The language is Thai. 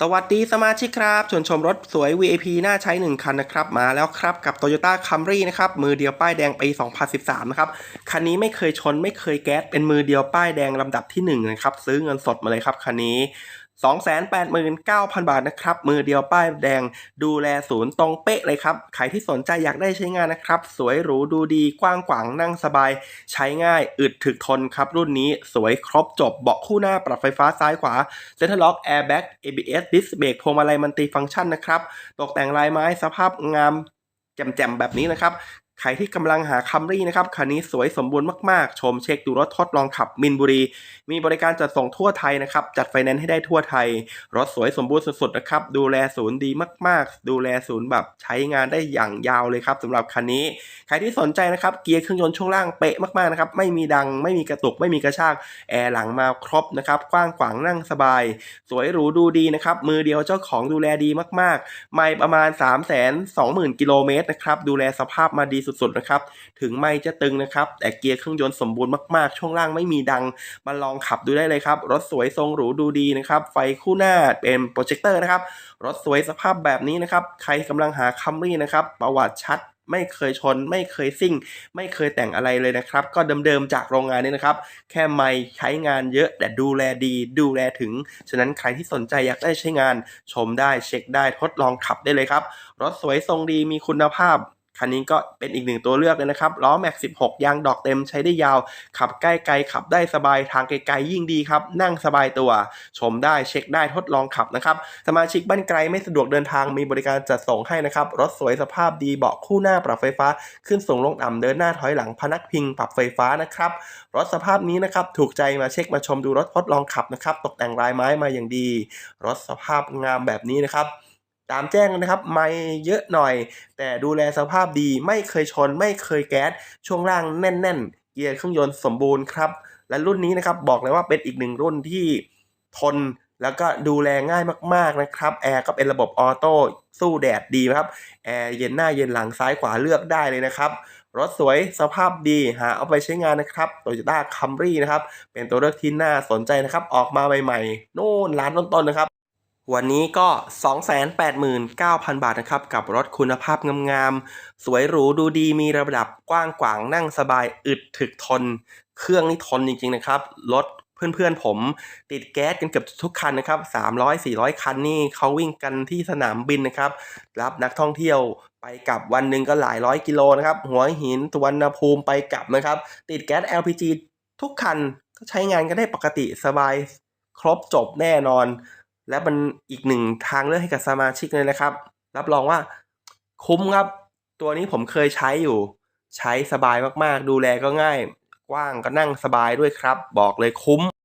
สวัสดีสมาชิกครับชวนชมรถสวย VIP น่าใช้ 1 คันนะครับ มาแล้วครับกับ Toyota Camry นะครับ มือเดียวป้ายแดงปี 2013 นะครับ คันนี้ไม่เคยชนไม่เคยแก๊สเป็นมือเดียวป้ายแดงลำดับที่ 1 นะครับ ซื้อเงินสดมาเลยครับคันนี้ 289,000 บาทนะครับ มือเดียวป้ายแดงดูแลศูนย์ตรงเป๊ะเลยครับ ใครที่สนใจอยากได้ใช้งานนะครับ สวยหรูดูดีกว้างขวางนั่งสบาย ใช้ง่ายอึดถึกทนครับ รุ่นนี้สวยครบจบเบาะคู่หน้าปรับไฟฟ้าซ้ายขวาเซ็นทรัลล็อกแอร์แบ็ก ABS ดิสเบรกพวงมาลัยมันติฟังก์ชันนะครับ ตกแต่งลายไม้สภาพงามแจ่มๆแบบนี้นะครับ ใครที่กำลังหาคัมรี่นะครับคันนี้สวยสมบูรณ์มากๆ ชมเช็คดูรถทดลองขับมินบุรี มีบริการจัดส่งทั่วไทยนะครับ จัดไฟแนนซ์ให้ได้ทั่วไทย รถสวยสมบูรณ์สุดๆนะครับ ดูแลศูนย์ดีมากๆ ดูแลศูนย์แบบใช้งานได้อย่างยาวเลยครับสำหรับคันนี้ ใครที่สนใจนะครับ เกียร์เครื่องยนต์ช่วงล่างเป๊ะมากๆนะครับ ไม่มีดัง ไม่มีกระตุก ไม่มีกระชาก แอร์หลังมาครบนะครับ กว้างขวางนั่งสบาย สวยหรูดูดีนะครับ มือเดียวเจ้าของดูแลดีมากๆ ไม่ประมาณ 3 2 0 0 0 0กิโลเมตรนะครับ ดูแลสภาพมาดีสุดๆนะครับ ถึงไม่จะตึงนะครับ แต่เกียร์เครื่องยนต์สมบูรณ์มากๆ ช่วงล่างไม่มีดัง มาลองขับดูได้เลยครับ รถสวยทรงหรูดูดีนะครับ ไฟคู่หน้าเป็นโปรเจคเตอร์นะครับ รถสวยสภาพแบบนี้นะครับ ใครกำลังหาคัมรี่นะครับ ประวัติชัดไม่เคยชน ไม่เคยซิ่ง ไม่เคยแต่งอะไรเลยนะครับ ก็เดิมๆจากโรงงานนี้นะครับ แค่ไม่ใช้งานเยอะ แต่ดูแลดีดูแลถึง ฉะนั้นใครที่สนใจอยากได้ใช้งาน ชมได้เช็คได้ทดลองขับได้เลยครับ รถสวยทรงดีมีคุณภาพ คันนี้ก็เป็นอีกหนึ่งตัวเลือกเลยนะครับ ล้อแม็ก 16 ยางดอกเต็มใช้ได้ยาว ขับใกล้ไกลขับได้สบายทางไกลๆยิ่งดีครับ นั่งสบายตัว ชมได้เช็คได้ทดลองขับนะครับ สมาชิกบ้านไกลไม่สะดวกเดินทางมีบริการจัดส่งให้นะครับ รถสวยสภาพดีเบาะคู่หน้าปรับไฟฟ้า ขึ้นสูงลงต่ำเดินหน้าถอยหลังพนักพิงปรับไฟฟ้านะครับ รถสภาพนี้นะครับถูกใจมาเช็คมาชมดูรถทดลองขับนะครับตกแต่งลายไม้มาอย่างดี รถสภาพงามแบบนี้นะครับ ตามแจ้งนะครับไม่เยอะหน่อย แต่ดูแลสภาพดีไม่เคยชนไม่เคยแก๊ส ช่วงล่างแน่น ๆ เกียร์เครื่องยนต์สมบูรณ์ครับ และรุ่นนี้นะครับบอกเลยว่าเป็นอีกหนึ่งรุ่นที่ทนแล้วก็ดูแลง่ายมากๆนะครับ แอร์ก็เป็นระบบออโต้สู้แดดดีครับ แอร์เย็นหน้าเย็นหลังซ้ายขวาเลือกได้เลยนะครับ รถสวยสภาพดีหาเอาไปใช้งานนะครับ Toyota Camry นะครับ เป็นตัวเลือกที่น่าสนใจนะครับ ออกมาใหม่ๆ โน่นร้านต้นๆนะครับ วันนี้ก็ 289,000 บาทนะครับ กับรถคุณภาพงามๆ สวยหรูดูดีมีระดับกว้างขวางนั่งสบายอึดถึกทน เครื่องนี่ทนจริงๆนะครับ รถเพื่อนๆผมติดแก๊สกันเกือบทุกคันนะครับ 300-400 คันนี่เขาวิ่งกันที่สนามบินนะครับ รับนักท่องเที่ยวไปกลับวันหนึ่งก็หลายร้อยกิโลนะครับ หัวหินสุวรรณภูมิไปกลับนะครับ ติดแก๊ส LPG ทุกคันก็ใช้งานกันได้ปกติสบายครบจบแน่นอน และมันอีกหนึ่งทางเลือกให้กับสมาชิกเลยนะครับ รับรองว่าคุ้มครับ ตัวนี้ผมเคยใช้อยู่ ใช้สบายมากๆ ดูแลก็ง่าย กว้างก็นั่งสบายด้วยครับ บอกเลยคุ้ม